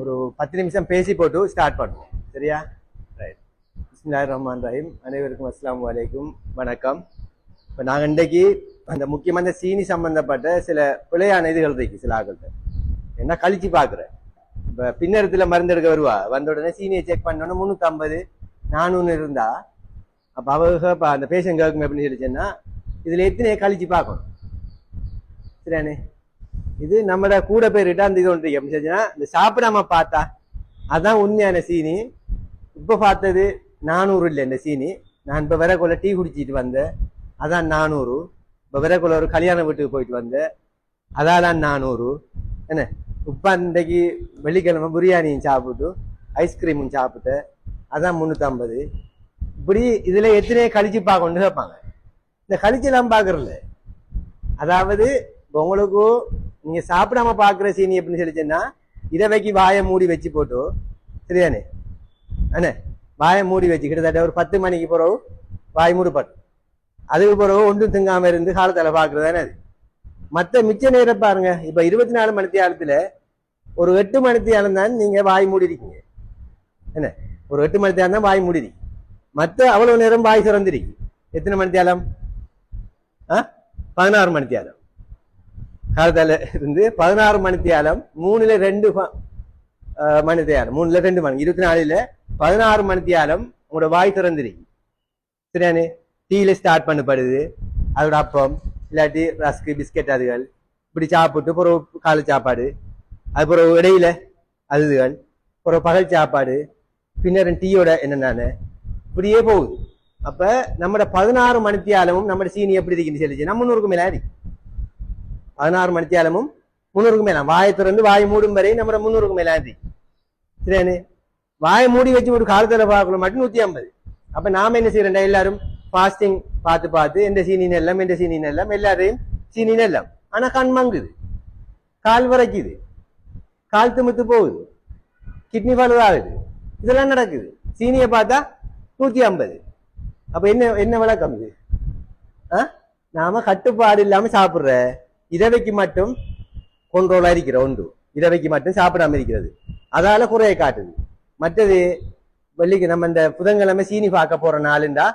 ஒரு பத்து நிமிஷம் பேசி போட்டு ஸ்டார்ட் பண்ணுவோம். சரியா? ரைட் பிஸ்மில்லாஹிர் ரஹ்மான் ரஹீம். அனைவருக்கும் அஸ்லாம் வலைக்கும் வணக்கம். இப்போ நாங்கள் இன்றைக்கு அந்த முக்கியமான சீனி சம்பந்தப்பட்ட சில பிழையான இதுகள் இருக்கு சில ஆக்கள்கிட்ட என்ன கழிச்சு பார்க்குறேன் இப்போ பின்னரத்தில் மருந்து எடுக்க வருவா? வந்த உடனே சீனியை செக் பண்ணோன்னே முந்நூற்றம்பது நானூறு இருந்தா அப்போ அவங்க இப்போ அந்த பேஷண்ட் கேட்கும் எப்படின்னு சொல்லிச்சுன்னா இதில் எத்தனையை கழிச்சு பார்க்கணும். சரியானே இது நம்மட கூட பேருக்கிட்ட அந்த இது ஒன்று எப்படி இந்த சாப்பிடாம பார்த்தா அதான் உண்மையான சீனி இப்போ பார்த்தது நானூறு இல்லை இந்த சீனி நான் இப்போ விறகுல டீ குடிச்சிட்டு வந்தேன். அதான் நானூறு. இப்போ விறகுல ஒரு கல்யாண வீட்டுக்கு போயிட்டு வந்தேன். அதான் தான் நானூறு. என்ன? இப்போ இன்றைக்கு வெள்ளிக்கிழமை பிரியாணியும் சாப்பிட்டு ஐஸ்கிரீமும் சாப்பிட்டேன். அதான் முந்நூற்றம்பது இப்படி இதில் எத்தனையோ கழிச்சு பார்க்கணும்னு கேட்பாங்க. இந்த கழிச்செல்லாம் பார்க்குறல அதாவது இப்போ உங்களுக்கு நீங்கள் சாப்பிடாம பார்க்குற சீனி எப்படின்னு சொல்லிச்சுன்னா வைக்கி வாயை மூடி வச்சு போட்டு சரியானே அண்ணே வாயை மூடி வச்சு கிட்டத்தட்ட ஒரு பத்து மணிக்கு பிறகு வாய் மூடப்பட்டு அதுக்கு பிறகு ஒன்றும் திங்காமல் இருந்து காலத்தில் பார்க்குறதானே அது. மற்ற மிச்ச நேரம் பாருங்க இப்போ இருபத்தி நாலு மணி நேரத்துல ஒரு எட்டு மணி நேரம் தான் நீங்கள் வாய் மூடி இருக்கீங்க என்ன ஒரு எட்டு மணி நேரம் தான் வாய் மூடி மற்ற அவ்வளோ நேரம் வாய் திறந்திருக்கு. எத்தனை மணி நேரம் ஆ? பதினாறு மணி நேரம் காலத்தால இருந்து பதினாறு மணி தியாலம் மூணுல ரெண்டு மணி தியாலம். மூணுல ரெண்டு மணி. இருபத்தி நாலுல பதினாறு மணி தியாலம் உங்களோட வாய் திறந்துருக்கு சரியானே? டீல ஸ்டார்ட் பண்ணப்படுது. அதோட அப்பம் இல்லாட்டி ரஸ்க்கு பிஸ்கெட் அதுகள். இப்படி சாப்பிட்டு பிறகு காலை சாப்பாடு. அது பிறகு இடையில அதுகள் பிறகு பகல் சாப்பாடு. பின்னர் டீயோட என்னென்ன இப்படியே போகுது. அப்ப நம்மட பதினாறு மணித்தியாலமும் நம்ம சீனி எப்படி இருக்குன்னு சொல்லிச்சு. நம்ம முன்னூறுக்கு மேலே இருக்கு பதினாறு மணித்தியாலமும் முன்னூறுக்கு மேலாம் வாயை திறந்து வாய் மூடும் வரை நம்ம முன்னூறுக்கு மேலாந்தி சரியானு சரியானே? வாயை மூடி வச்சு ஒரு காலத்தில் பார்க்கணும் மட்டும் நூத்தி ஐம்பது. அப்ப நாம என்ன செய்யறோம்? எல்லாரும் ஃபாஸ்டிங் பார்த்து பார்த்து எந்த சீனின் எல்லாம் எந்த சீனின் எல்லாம் எல்லாரையும் சீனின் எல்லாம். ஆனா கண் மங்குது. கால் வரைக்குது. கால் திமுத்து போகுது. கிட்னி ஆகுது. இதெல்லாம் நடக்குது. சீனியை பார்த்தா நூத்தி ஐம்பது. அப்ப என்ன என்ன விளக்கம் இது? ஆ? நாம கட்டுப்பாடு இல்லாம சாப்பிடுற. இரவைக்கு மட்டும் கொண்டோலாக இருக்கிற ஒன்று இரவைக்கு மட்டும் சாப்பிடாம இருக்கிறது அதால குறைய காட்டுது மற்றது வெள்ளிக்கு நம்ம இந்த புதன்கிழமை சீனி பார்க்க போற நாளுண்டா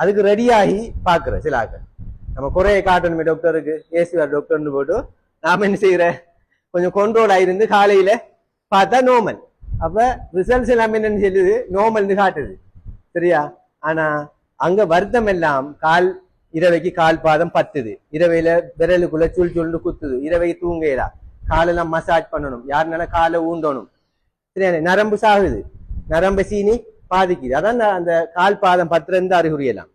அதுக்கு ரெடியாகி பாக்குற சில ஆக்கள் நம்ம குறைய காட்டணுமே டாக்டருக்கு ஏசுவார் டாக்டர்னு போட்டு நாம என்ன செய்யற கொஞ்சம் control ஆயிருந்து காலையில பார்த்தா நோமல் அப்ப ரிசல்ட்ஸ் எல்லாமே என்னன்னு சொல்லுது நோமல்னு காட்டுது சரியா ஆனா அங்க வருத்தம் எல்லாம் கால் இரவைக்கு கால் பாதம் பத்துது. இரவையில விரலுக்குள்ள சுள் சுள்னு குத்துது. இரவை தூங்கலா காலெல்லாம் மசாஜ் பண்ணணும். யாருனால காலை ஊண்டணும்? சரியா? நரம்பு சாகுது. நரம்பு சீனி பாதிக்குது. அதான் அந்த- அந்த கால் பாதம் பத்துலேருந்து அறிகுறியெல்லாம்.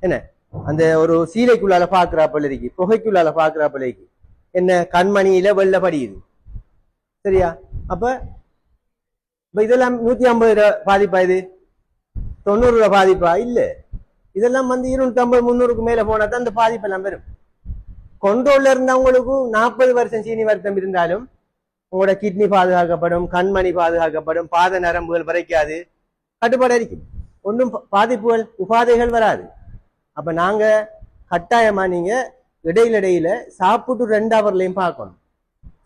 என்ன? அந்த ஒரு சீலைக்குள்ளால பாக்குறா பிள்ளைக்கு புகைக்குள்ளால பாக்குறா பிள்ளைக்கு என்ன? கண்மணியில வெள்ள படியுது. சரியா? அப்ப இப்ப இதெல்லாம் நூத்தி ஐம்பது ரூபா பாதிப்பா இது? தொண்ணூறு ரூபா பாதிப்பா? இல்ல. இதெல்லாம் வந்து இருநூத்தி ஐம்பது முந்நூறுக்கு மேல போனா தான் அந்த பாதிப்பு எல்லாம் வரும். கொண்டோல்ல இருந்தவங்களுக்கு நாற்பது வருஷம் சீனி வருத்தம் இருந்தாலும் உங்களோட கிட்னி பாதுகாக்கப்படும் கண்மணி பாதுகாக்கப்படும் பாத நரம்புகள் வரைக்காது. கட்டுப்பாடு இருக்கும் ஒன்றும் பாதிப்புகள் உபாதைகள் வராது. அப்ப நாங்க கட்டாயமா நீங்க இடையில இடையில சாப்பிட்டு ரெண்டு ஹவர்லயும் பார்க்கணும்.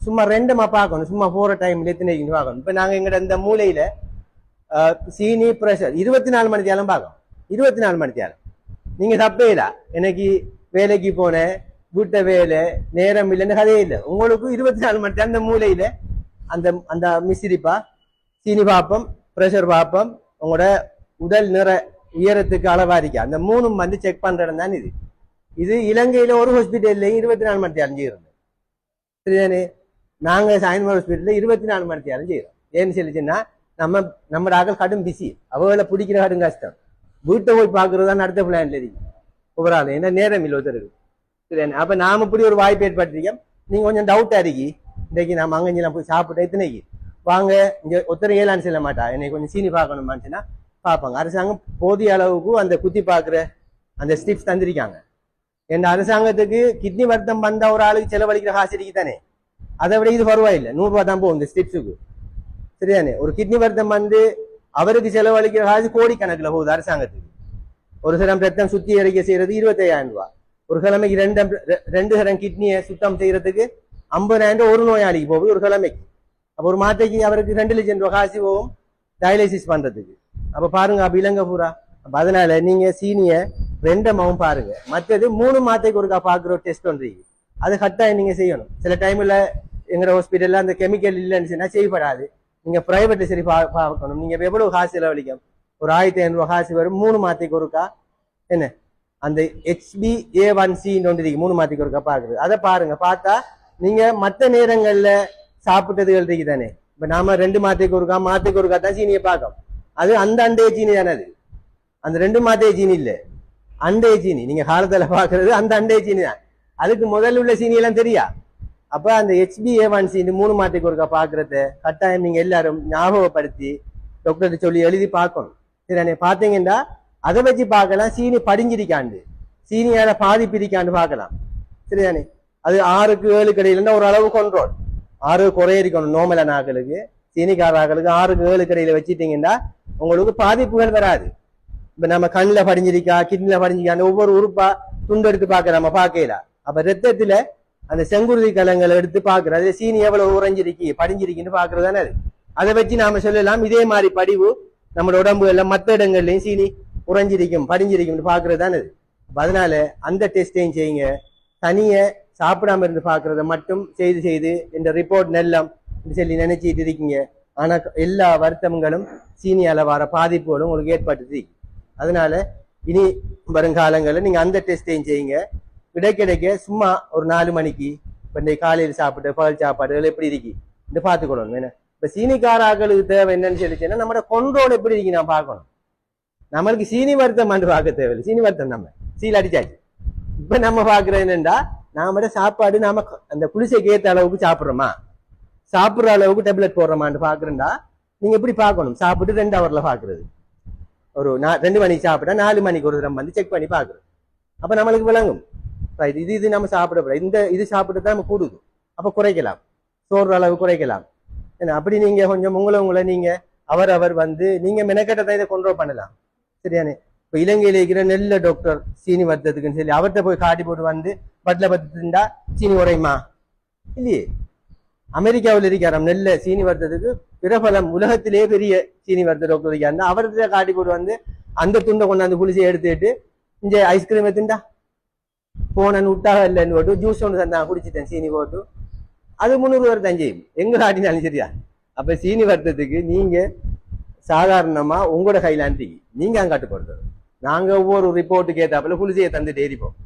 சும்மா ரெண்டுமா பார்க்கணும். சும்மா போற டைம்ல எத்தனை பார்க்கணும். இப்ப நாங்க எங்கட இந்த மூலையில சீனி பிரஷர் இருபத்தி நாலு மணி தேலம் பார்க்கணும். இருபத்தி நாலு மணி நேரம் நீங்க தப்பே இல்ல எனக்கு வேலைக்கு போனேன் வீட்டை வேலை நேரம் இல்லைன்னு கதையே இல்லை. உங்களுக்கு இருபத்தி நாலு மணி நேரம் அந்த மூலையில அந்த அந்த மிசிரிப்பா சீனி பாப்பம் ப்ரெஷர் பாப்பம் உங்களோட உடல் நிற உயரத்துக்கு அளவாதிக்கா அந்த மூணும் வந்து செக் பண்ற இடம் தான் இது. இது இலங்கையில ஒரு ஹாஸ்பிட்டல்லையும் இருபத்தி நாலு மணி நேரம் செய்யறது. சரிதானே? நாங்க சாயந்தரம் ஹாஸ்பிட்டல்ல இருபத்தி நாலு மணி நேரம் செய்யறோம். ஏன்னு சொல்லிச்சுன்னா நம்ம நம்ம ஆக்கள் கடும் பிஸி அவங்கள பிடிக்கிற கடும் கஷ்டம். வீட்டை போய் பார்க்கறது தான் அடுத்த பிளான்ல இருக்கு ஒவ்வொரு ஆள் ஏன்னா நேரம் இல்லை ஒருத்தருக்கு. சரிதானே அப்போ நாம இப்படி ஒரு வாய்ப்பு ஏற்படுத்திருக்கோம் நீங்க கொஞ்சம் டவுட்டாக இருக்கி. இன்னைக்கு நாம அங்கஞ்செல்லாம் போய் சாப்பிட்டு எத்தனைக்கு? வாங்க இங்கே ஒருத்தர் ஏலான்னு சொல்ல மாட்டா. என்னை கொஞ்சம் சீனி பார்க்கணுமான்னு பார்ப்பாங்க. அரசாங்கம் போதிய அளவுக்கு அந்த குத்தி பார்க்குற அந்த ஸ்டிப்ஸ் தந்திருக்காங்க. என் அரசாங்கத்துக்கு கிட்னி வருத்தம் வந்த ஒரு ஆளுக்கு செலவழிக்கிற காசு தானே. அதை விட இது பரவாயில்லை. நூறுரூவா தான் போகும் இந்த ஸ்டிப்ஸுக்கு சரிதானே? ஒரு கிட்னி வருத்தம் வந்து அவருக்கு செலவழிக்கிற காசு கோடிக்கணக்கில் போகுது அரசாங்கத்துக்கு. ஒரு சிலம் ரத்தம் சுத்தி அறிக்க செய்யறது இருபத்தையாயிரம் ரூபாய். ஒரு கிழமைக்கு ரெண்டு ரெண்டு சிலம் கிட்னியை சுத்தம் செய்யறதுக்கு ஐம்பதாயிரம் ரூபாய் ஒரு நோயாளிக்கு போகுது ஒரு கிழமைக்கு. அப்போ ஒரு மாத்தைக்கு அவருக்கு ரெண்டு லட்சம் ரூபாய் காசு போகும் டயாலிசிஸ் பண்றதுக்கு. அப்ப பாருங்க அப்ப இலங்கை பூரா. அப்ப அதனால நீங்க சீனிய ரெண்டமாவும் பாருங்க. மற்றது மூணு மாத்தைக்கு ஒருக்கா பாக்குற டெஸ்ட் ஒன்று அது கட்டாயம் நீங்க செய்யணும். சில டைம்ல எங்க ஹாஸ்பிட்டல்ல அந்த கெமிக்கல் இல்லைன்னு சொன்னா செய்யப்படாது. நீங்க பிரைவேட் சரி பா- பார்க்கணும். நீங்க எவ்வளவு காசு செலவழிக்கும்? ஒரு ஆயிரத்தி ஐநூறு காசு வரும் மூணு மாத்திக்கு ஒருக்கா? என்ன? அந்த ஹெச்பி ஏ ஒன் சி ஒன்று மூணு மாத்திக்கு ஒருக்கா பாக்குறது அதை பாருங்க பார்த்தா நீங்க மற்ற நேரங்கள்ல சாப்பிட்டதுகள் இருக்கு தானே. இப்ப நாம ரெண்டு மாத்திக்கு ஒருக்கா மாத்திக்கு ஒருக்கா தான் சீனியை பார்க்கோம் அது அந்த அண்டே சீனி தானே அது. அந்த ரெண்டு மாத்தே சீனி இல்ல. அண்டே சீனி. நீங்க காலத்துல பாக்குறது அந்த அண்டே சீனி தான். அதுக்கு முதல்ல உள்ள சீனி எல்லாம் தெரியா? அப்ப அந்த ஹெச்பி ஏ ஒன் மூணு மாட்டுக்கு ஒருக்கா பாக்குறத கட்டாயம் நீங்க எல்லாரும் ஞாபகப்படுத்தி டாக்டர் சொல்லி எழுதி பார்க்கணும். சரி பாத்தீங்கன்னா அதை வச்சு பார்க்கலாம். சீனி படிஞ்சிருக்காண்டு. சீனியால பாதிப்பு இருக்காண்டு பார்க்கலாம். சரிதானே அது ஆறுக்கு ஏழு கடையிலன்னா ஒரு அளவு கண்ட்ரோல் ஆறு குறைய இருக்கணும் நோமலான ஆக்களுக்கு. சீனிக்கார ஆக்களுக்கு ஆறுக்கு ஏழு கடையில வச்சிட்டீங்கன்னா உங்களுக்கு பாதிப்புகள் வராது இப்ப நம்ம கண்ணில் படிஞ்சிருக்கா கிட்னில படிஞ்சிருக்கா ஒவ்வொரு உறுப்பா துண்டெடுத்து பார்க்க நம்ம பார்க்கல. அப்ப ரத்தத்துல அந்த செங்குருதி கலங்களை எடுத்து பாக்குறது சீனி எவ்வளவு உறைஞ்சிருக்கு படிஞ்சிருக்குன்னு பாக்குறது தானே அது. அதை வச்சு நாம சொல்லலாம் இதே மாதிரி படிவு நம்மளோட உடம்பு எல்லாம் மற்ற இடங்கள்லயும் சீனி உறைஞ்சிருக்கும் படிஞ்சிருக்கும்னு பாக்குறது தானே அது. அதனால அந்த டெஸ்டையும் செய்யுங்க. தனிய சாப்பிடாம இருந்து பாக்குறத மட்டும் செய்து செய்து இந்த ரிப்போர்ட் நெல்லம் சொல்லி நினைச்சிட்டு இருக்கீங்க. ஆனா எல்லா வருத்தங்களும் சீனியால வர பாதிப்புகளும் உங்களுக்கு ஏற்பட்டுது அதனால இனி வருங்காலங்களில் நீங்க அந்த டெஸ்டையும் செய்யுங்க. கிடைக்கிடைக்க சும்மா ஒரு நாலு மணிக்கு இப்போ இந்த காலையில் சாப்பிட்டு பகல் சாப்பாடுகள் எப்படி இருக்கு? இந்த பார்த்துக்கொள்ளணும் என்ன இப்போ சீனிக்காராக்களுக்கு தேவை என்னன்னு சொல்லிச்சுன்னா நம்மளோட கொண்டோல் எப்படி இருக்கு நான் பார்க்கணும். நம்மளுக்கு சீனி வருத்தம் மண்டு பார்க்க தேவையில்லை. சீனி வருத்தம் நம்ம. சீல் அடிச்சாச்சு. இப்ப நம்ம பாக்குறது என்னென்னா நாமட சாப்பாடு நாம அந்த குளிசைக்கு ஏத்த அளவுக்கு சாப்பிடுறோமா? சாப்பிடுற அளவுக்கு டேப்லெட் போடுறோமான்னு பார்க்குறேன்டா நீங்க எப்படி பார்க்கணும்? சாப்பிட்டு ரெண்டு ஹவர்ல பாக்குறது ஒரு நா- ரெண்டு மணிக்கு சாப்பிட்டா நாலு மணிக்கு ஒரு தரம் வந்து செக் பண்ணி பாக்குறது அப்ப நம்மளுக்கு விளங்கும். ரைட் இது இது நம்ம சாப்பிடக்கூடாது. இந்த இது சாப்பிட்டு தான் நம்ம கூடுது. அப்ப குறைக்கலாம். சோறு அளவு குறைக்கலாம். ஏன்னா அப்படி நீங்க கொஞ்சம் உங்களை உங்களை நீங்க அவர் அவர் வந்து நீங்க தான் இதை கொண்டு பண்ணலாம். சரியானே? இப்ப இலங்கையில இருக்கிற நெல்ல டாக்டர் சீனி வர்த்ததுக்குன்னு சொல்லி அவர்கிட்ட போய் காட்டி போட்டு வந்து பட்டில் பத்துட்டா சீனி உடையுமா இல்லையே. அமெரிக்காவில் இருக்காராம் நெல்ல சீனி வர்த்ததுக்கு பிரபலம் உலகத்திலே பெரிய சீனி வர்த்த டாக்டர் இருக்காரு அவர்கிட்ட காட்டி போட்டு வந்து அந்த துண்டை கொண்டாந்து குளிச்சு எடுத்துட்டு இங்கே ஐஸ்கிரீம் எடுத்துட்டா? போனன் உட்டாக இல்லைன்னு போட்டு ஜூஸ் ஒன்று தந்தான் குடிச்சிட்டேன் சீனி போட்டு அது முந்நூறு பேர் தான் செய்யும் எங்க காட்டினாலும் சரியா அப்ப சீனி வருத்தத்துக்கு நீங்க சாதாரணமா உங்களோட கையிலாண்டி நீங்க அங்க போடுறது நாங்க ஒவ்வொரு ரிப்போர்ட்டுக்கு ஏத்தாப்புல குளிசையை தந்துட்டு ஏறிப்போம்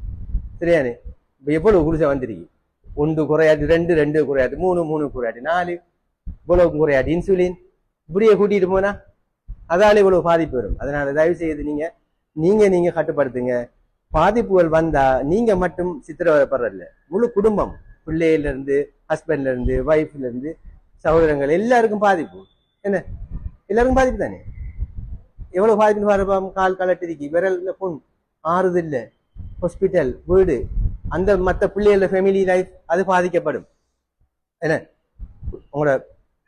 சரியானே இப்ப எவ்வளவு குளிசை வந்துருக்கு ஒன்று குறையாது ரெண்டு ரெண்டு குறையாது மூணு மூணு குறையாது நாலு இவ்வளவு குறையாட்டு இன்சுலின் இப்படியே கூட்டிட்டு போனா அதால இவ்வளவு பாதிப்பு வரும் அதனால தயவு செய்து நீங்க நீங்க நீங்க கட்டுப்படுத்துங்க பாதிப்புகள் வந்தா நீங்க மட்டும் சித்திரவதைப்படுறதில்ல. முழு குடும்பம். பிள்ளையில இருந்து ஹஸ்பண்ட்ல இருந்து ஒய்ஃப்ல இருந்து சகோதரங்கள் எல்லாருக்கும் பாதிப்பு. என்ன? எல்லாருக்கும் பாதிப்பு தானே? எவ்வளவு பாதிப்பு பாருப்போம் கால் கலட்டிருக்கு விரல்ல புண் ஆறுது இல்ல ஹாஸ்பிட்டல் வீடு அந்த மற்ற பிள்ளைகளோட ஃபேமிலி லைஃப் அது பாதிக்கப்படும். என்ன? உங்களோட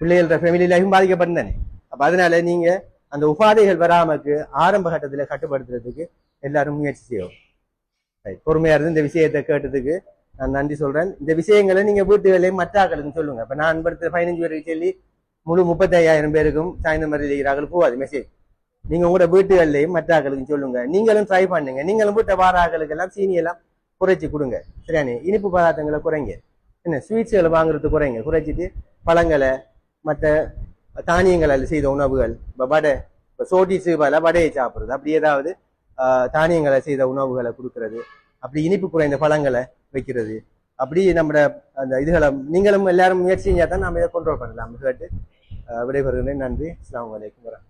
பிள்ளைகளோட ஃபேமிலி லைஃபும் பாதிக்கப்படும் தானே? அப்ப அதனால நீங்க அந்த உபாதைகள் வராமக்கு ஆரம்ப கட்டத்தில் கட்டுப்படுத்துறதுக்கு எல்லாரும் முயற்சி செய்யும் பொறுமையா இருந்து இந்த விஷயத்தை கேட்டதுக்கு நான் நன்றி சொல்றேன். இந்த விஷயங்களை நீங்க வீட்டு மற்ற ஆக்களுக்கும் சொல்லுங்க. இப்ப நான் படுத்த பதினஞ்சு பேருக்கு சொல்லி முழு முப்பத்தையாயிரம் பேருக்கும் சாய்ந்த மாதிரி இருக்கிறார்கள் போகாது மெசேஜ் நீங்க உங்களோட வீட்டு மற்ற ஆக்களுக்கும் சொல்லுங்க. நீங்களும் ட்ரை பண்ணுங்க. நீங்களும் வீட்டை வார ஆக்களுக்கு எல்லாம் சீனியெல்லாம் குறைச்சி கொடுங்க. சரியானே இனிப்பு பதார்த்தங்களை குறைங்க. என்ன ஸ்வீட்ஸ்களை வாங்குறது குறைங்க. குறைச்சிட்டு பழங்களை மற்ற தானியங்களால் செய்த உணவுகள் இப்போ வடை இப்போ சோட்டிஸு பல வடையை சாப்பிட்றது. அப்படி ஏதாவது தானியங்களை செய்த உணவுகளை கொடுக்கறது. அப்படி இனிப்பு குறைந்த பழங்களை வைக்கிறது. அப்படி நம்மட அந்த இதுகளை நீங்களும் எல்லாரும் முயற்சி செஞ்சால் தான் நம்ம இதை கண்ட்ரோல் பண்ணலாம். கேட்டு விடைபெறுகிறேன். நன்றி. அஸ்லாம் அலைக்கும் வரேன்